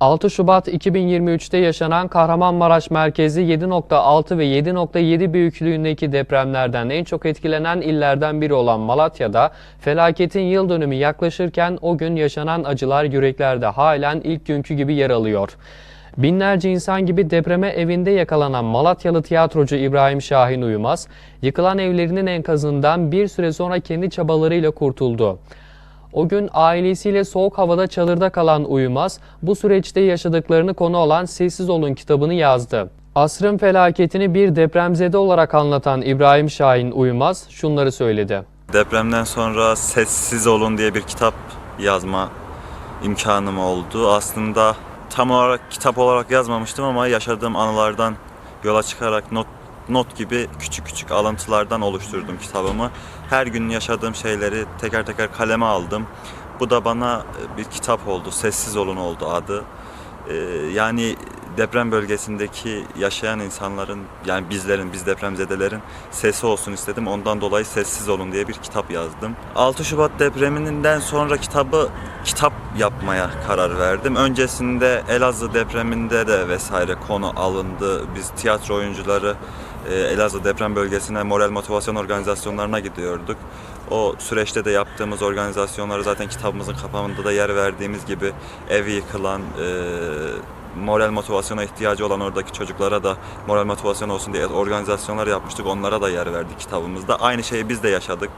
6 Şubat 2023'te yaşanan Kahramanmaraş merkezi 7.6 ve 7.7 büyüklüğündeki depremlerden en çok etkilenen illerden biri olan Malatya'da felaketin yıl dönümü yaklaşırken o gün yaşanan acılar yüreklerde halen ilk günkü gibi yer alıyor. Binlerce insan gibi depreme evinde yakalanan Malatyalı tiyatrocu İbrahim Şahin Uyumaz, yıkılan evlerinin enkazından bir süre sonra kendi çabalarıyla kurtuldu. O gün ailesiyle soğuk havada çadırda kalan Uyumaz, bu süreçte yaşadıklarını konu olan Sessiz Olun kitabını yazdı. Asrın felaketini bir depremzede olarak anlatan İbrahim Şahin Uyumaz şunları söyledi. Depremden sonra Sessiz Olun diye bir kitap yazma imkanım oldu. Aslında tam olarak kitap olarak yazmamıştım ama yaşadığım anılardan yola çıkarak not not gibi küçük küçük alıntılardan oluşturdum kitabımı. Her gün yaşadığım şeyleri teker teker kaleme aldım. Bu da bana bir kitap oldu. Sessiz Olun oldu adı. Ee, yani deprem bölgesindeki yaşayan insanların yani bizlerin, biz depremzedelerin sesi olsun istedim. Ondan dolayı Sessiz Olun diye bir kitap yazdım. 6 Şubat depreminden sonra kitabı kitap yapmaya karar verdim. Öncesinde Elazığ depreminde de vesaire konu alındı. Biz tiyatro oyuncuları e, Elazığ deprem bölgesine moral motivasyon organizasyonlarına gidiyorduk. O süreçte de yaptığımız organizasyonları zaten kitabımızın kapağında da yer verdiğimiz gibi evi yıkılan, e, moral motivasyona ihtiyacı olan oradaki çocuklara da moral motivasyon olsun diye organizasyonlar yapmıştık. Onlara da yer verdik kitabımızda. Aynı şeyi biz de yaşadık.